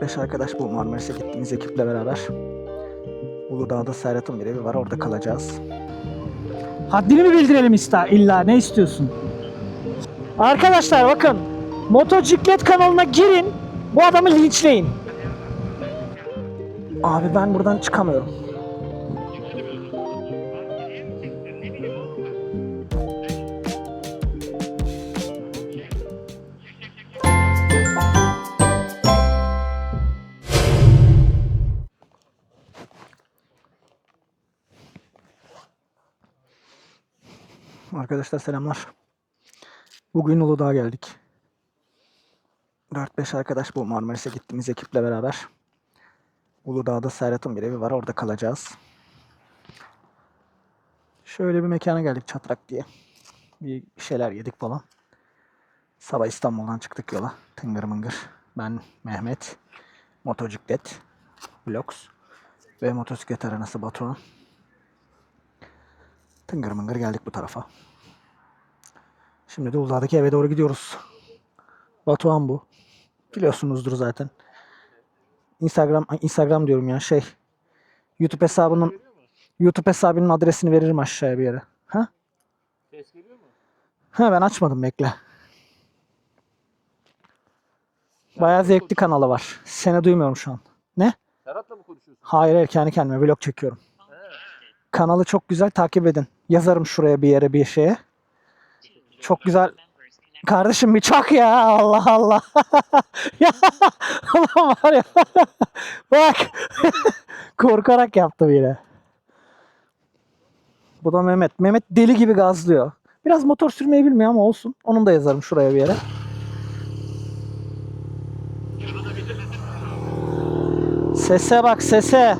4-5 arkadaş bu Marmaris'e gittiğimiz ekiple beraber Uludağ'da Serhat'ın bir evi var orada kalacağız. Haddini mi bildirelim ista illa ne istiyorsun? Arkadaşlar bakın motociklet kanalına girin bu adamı linçleyin. Abi ben buradan çıkamıyorum. Arkadaşlar selamlar. Bugün Uludağ'a geldik. 4-5 arkadaş bu Marmaris'e gittiğimiz ekiple beraber Uludağ'da Serhat'ın bir evi var. Orada kalacağız. Şöyle bir mekana geldik Çatrak diye. Bir şeyler yedik falan. Sabah İstanbul'dan çıktık yola. Tıngır mıngır. Ben Mehmet. Motociklet. Vlogs. Ve motosiklet aranası Batuhan. Tıngır mıngır geldik bu tarafa. Şimdi de Uludağ'daki eve doğru gidiyoruz. Batuhan bu. Biliyorsunuzdur zaten. Instagram Instagram diyorum ya şey. YouTube hesabının YouTube hesabının adresini veririm aşağıya bir yere. Ha? Ses geliyor mu? Ha ben açmadım bekle. Bayağı zevkli kanalı var. Seni duymuyorum şu an. Ne? Serhat'la mı konuşuyorsun? Hayır hayır kendi kendime vlog çekiyorum. Kanalı çok güzel takip edin. Yazarım şuraya bir yere bir şeye. Çok güzel. Kardeşim bir çak ya Allah Allah. ya Allah var ya. Bak. Korkarak yaptım yine. Bu da Mehmet. Mehmet deli gibi gazlıyor. Biraz motor sürmeyi bilmiyor ama olsun. Onun da yazarım şuraya bir yere. Sese bak sese.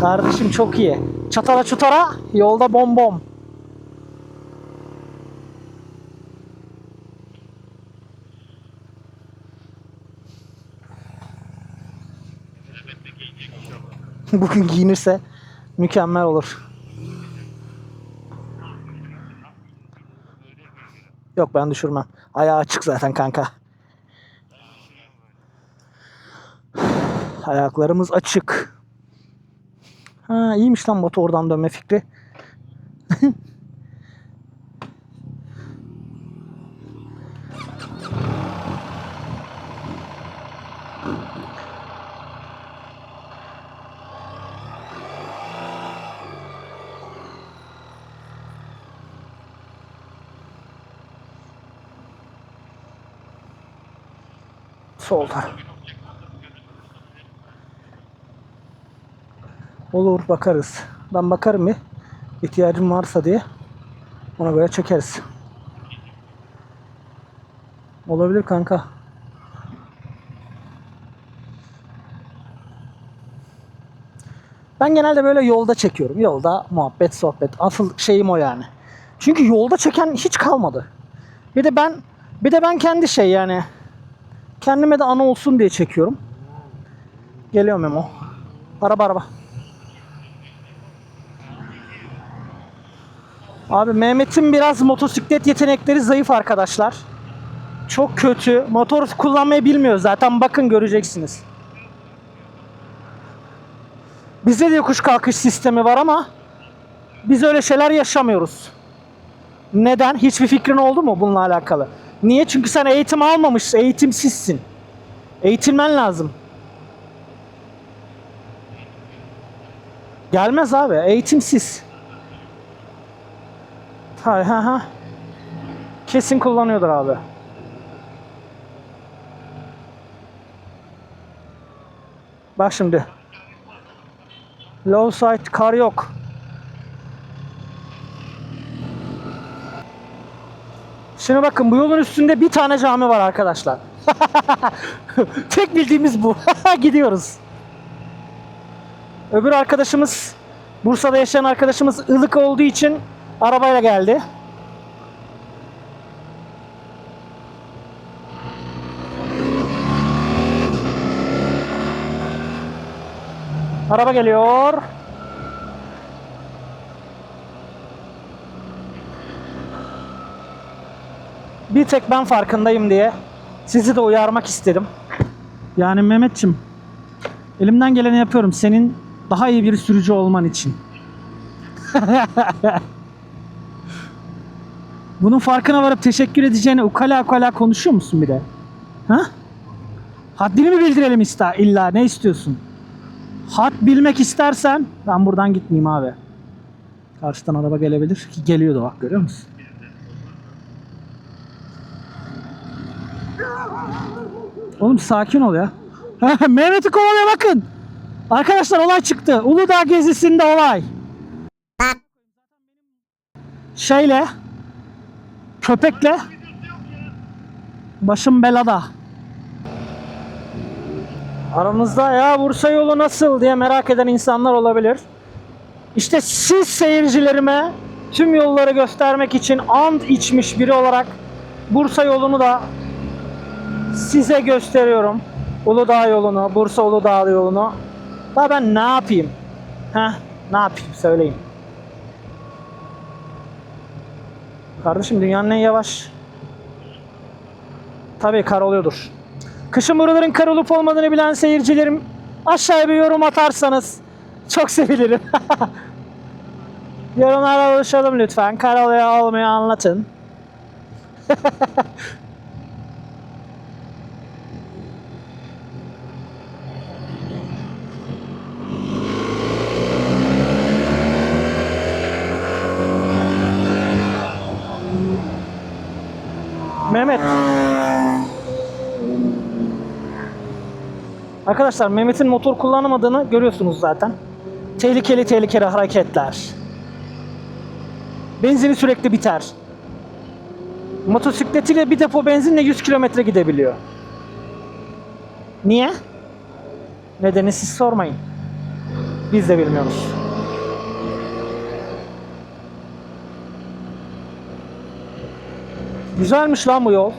Kardeşim çok iyi. Çatara çutara yolda bom bom. Bugün giyinirse mükemmel olur. Yok ben düşürmem. Ayağı açık zaten kanka. Ayaklarımız açık. Ha iyiymiş lan Batu oradan dönme fikri. Solda. Olur bakarız. Ben bakarım bir. İhtiyacım varsa diye. Ona göre çekeriz. Olabilir kanka. Ben genelde böyle yolda çekiyorum. Yolda muhabbet, sohbet. Asıl şeyim o yani. Çünkü yolda çeken hiç kalmadı. Bir de ben bir de ben kendi şey yani kendime de ana olsun diye çekiyorum. Geliyor Memo. Araba araba. Abi Mehmet'in biraz motosiklet yetenekleri zayıf arkadaşlar. Çok kötü. Motor kullanmayı bilmiyor zaten bakın göreceksiniz. Bizde de yokuş kalkış sistemi var ama biz öyle şeyler yaşamıyoruz. Neden? Hiçbir fikrin oldu mu bununla alakalı? Niye? Çünkü sen eğitim almamışsın, eğitimsizsin. Eğitilmen lazım. Gelmez abi, eğitimsiz. Ha ha ha. Kesin kullanıyordur abi. Bak şimdi. Low side kar yok. Şimdi bakın bu yolun üstünde bir tane cami var arkadaşlar. Tek bildiğimiz bu. Gidiyoruz. Öbür arkadaşımız Bursa'da yaşayan arkadaşımız ılık olduğu için arabayla geldi. Araba geliyor. Bir tek ben farkındayım diye Sizi de uyarmak istedim. Yani Mehmetçim, elimden geleni yapıyorum senin daha iyi bir sürücü olman için. Bunun farkına varıp teşekkür edeceğine ukala ukala konuşuyor musun bir de? Ha? Haddini mi bildirelim ista illa ne istiyorsun? Had bilmek istersen ben buradan gitmeyeyim abi. Karşıdan araba gelebilir ki geliyordu bak görüyor musun? Oğlum sakin ol ya. Mehmet'i kovalıyor bakın. Arkadaşlar olay çıktı. Uludağ gezisinde olay. Şeyle köpekle başım belada. Aramızda ya Bursa yolu nasıl diye merak eden insanlar olabilir. İşte siz seyircilerime tüm yolları göstermek için ant içmiş biri olarak Bursa yolunu da size gösteriyorum. Uludağ yolunu, Bursa Uludağ yolunu. Daha ben ne yapayım? Heh, ne yapayım söyleyin. Kardeşim dünyanın en yavaş. Tabii kar oluyordur. Kışın buraların kar olup olmadığını bilen seyircilerim aşağıya bir yorum atarsanız çok sevinirim. Yorumlara buluşalım lütfen. Kar oluyor olmuyor anlatın. Mehmet. Arkadaşlar Mehmet'in motor kullanamadığını görüyorsunuz zaten. Tehlikeli tehlikeli hareketler. Benzini sürekli biter. Motosikletiyle bir depo benzinle 100 kilometre gidebiliyor. Niye? Nedeni siz sormayın. Biz de bilmiyoruz. Güzelmiş lan bu yol.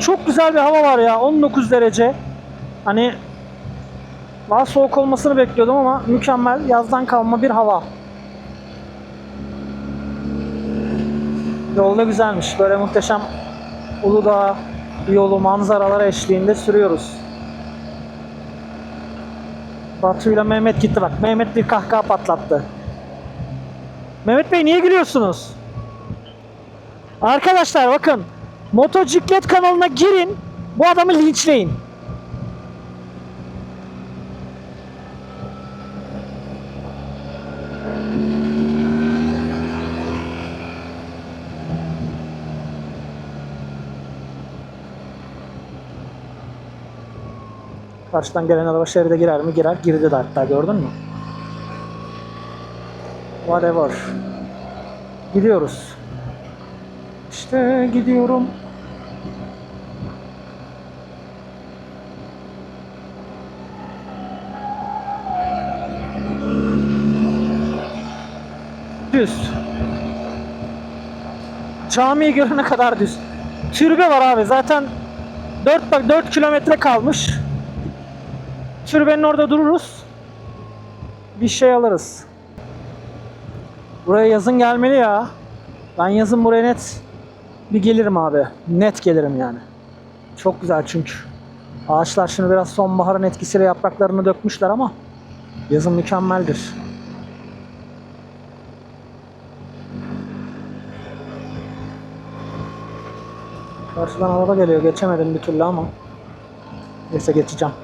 Çok güzel bir hava var ya. 19 derece. Hani daha soğuk olmasını bekliyordum ama mükemmel yazdan kalma bir hava. Yol da güzelmiş. Böyle muhteşem Uludağ yolu manzaralar eşliğinde sürüyoruz. Batu ile Mehmet gitti bak. Mehmet bir kahkaha patlattı. Mehmet Bey niye gülüyorsunuz? Arkadaşlar bakın. Motociklet kanalına girin. Bu adamı linçleyin. Karşıdan gelen araba şeride girer mi? Girer. Girdi de hatta gördün mü? Whatever. Gidiyoruz. İşte gidiyorum. Düz. Camiyi görene kadar düz. Türbe var abi zaten 4 bak 4 kilometre kalmış. Türbenin orada dururuz. Bir şey alırız. Buraya yazın gelmeli ya. Ben yazın buraya net bir gelirim abi. Net gelirim yani. Çok güzel çünkü. Ağaçlar şimdi biraz sonbaharın etkisiyle yapraklarını dökmüşler ama yazın mükemmeldir. Karşıdan araba geliyor. Geçemedim bir türlü ama. Neyse geçeceğim.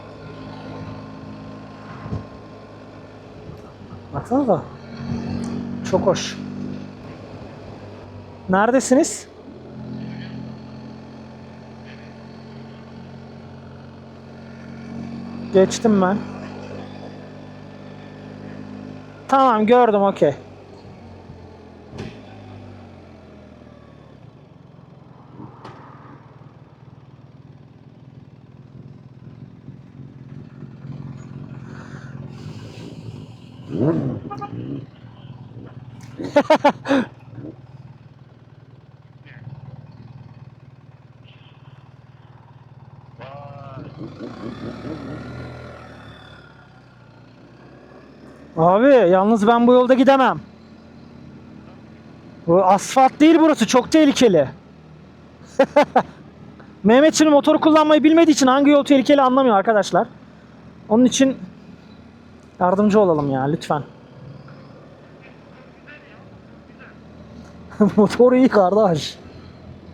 Baksanıza. Çok hoş. Neredesiniz? Geçtim ben. Tamam gördüm okey. Abi yalnız ben bu yolda gidemem. Bu asfalt değil burası çok tehlikeli. Mehmet şimdi motoru kullanmayı bilmediği için hangi yol tehlikeli anlamıyor arkadaşlar. Onun için yardımcı olalım ya lütfen. Motor iyi kardeş.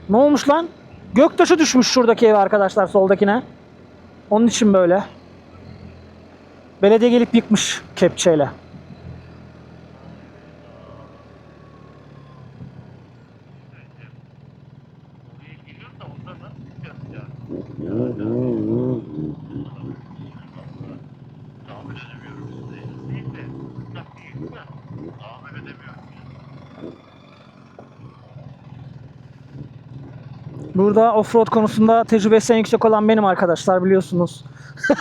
Ne olmuş lan? Göktaşı düşmüş şuradaki eve arkadaşlar soldakine. Onun için böyle. Belediye gelip yıkmış kepçeyle. Burada offroad konusunda tecrübesi en yüksek olan benim arkadaşlar biliyorsunuz.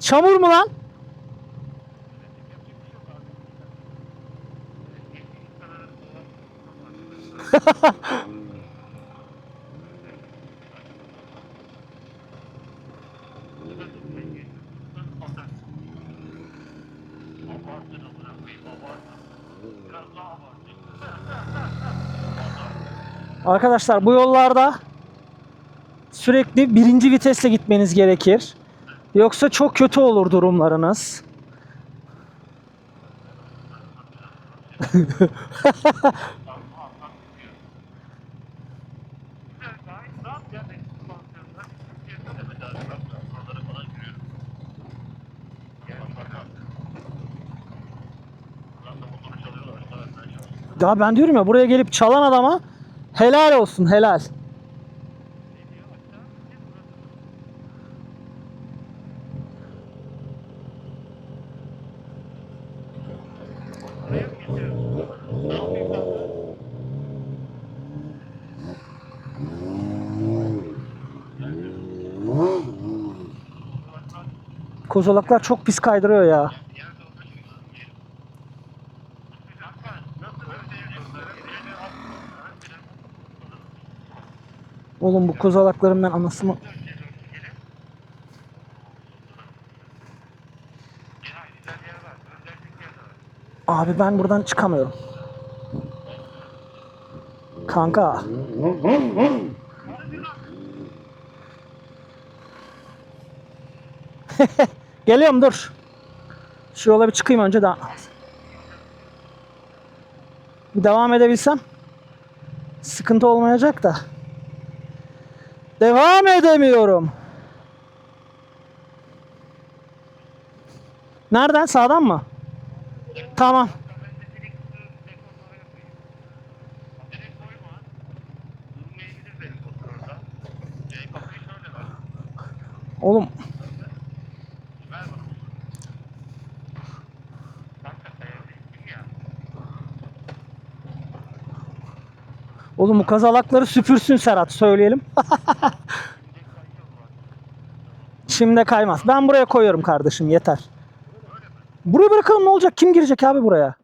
Çamur mu lan? Arkadaşlar bu yollarda sürekli birinci vitesle gitmeniz gerekir. Yoksa çok kötü olur durumlarınız. Ya ben diyorum ya buraya gelip çalan adama helal olsun helal. Kozolaklar çok pis kaydırıyor ya. Oğlum bu kozalakların ben anasını... Abi ben buradan çıkamıyorum. Kanka. Geliyorum dur. Şu yola bir çıkayım önce daha. Bir devam edebilsem sıkıntı olmayacak da. Devam edemiyorum. Nereden? Sağdan mı? Tamam. Oğlum. Oğlum bu kazalakları süpürsün Serhat söyleyelim. Şimdi kaymaz. Ben buraya koyuyorum kardeşim yeter. Buraya bırakalım ne olacak? Kim girecek abi buraya?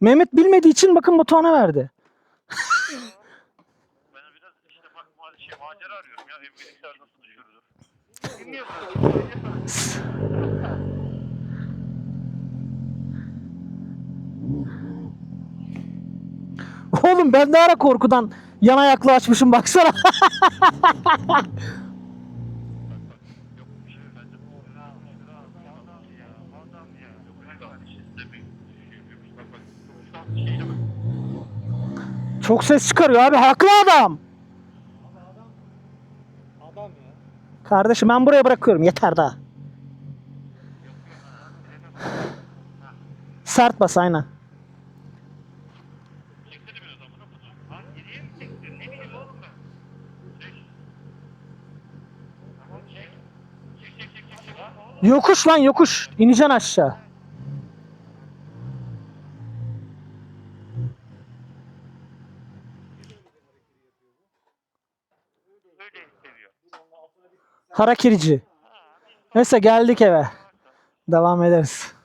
Mehmet bilmediği için bakın Batuhan'a verdi. Ben biraz işte bak ma- şey macera arıyorum ya. Ev bilgisayar nasıl düşürülür? Dinliyorsun. Oğlum ben de ara korkudan yan ayaklı açmışım baksana. Çok ses çıkarıyor abi haklı adam. Kardeşim ben buraya bırakıyorum yeter daha. Sert bas aynen. Çeksene biraz amına kutu. Lan geriye mi çektin? Ne bileyim oğlum ben. Çek. Tamam çek. Çek çek çek çek çek. Lan oğlum. Yokuş lan yokuş. İneceksin aşağı. Harakirici. Neyse geldik eve. Devam ederiz.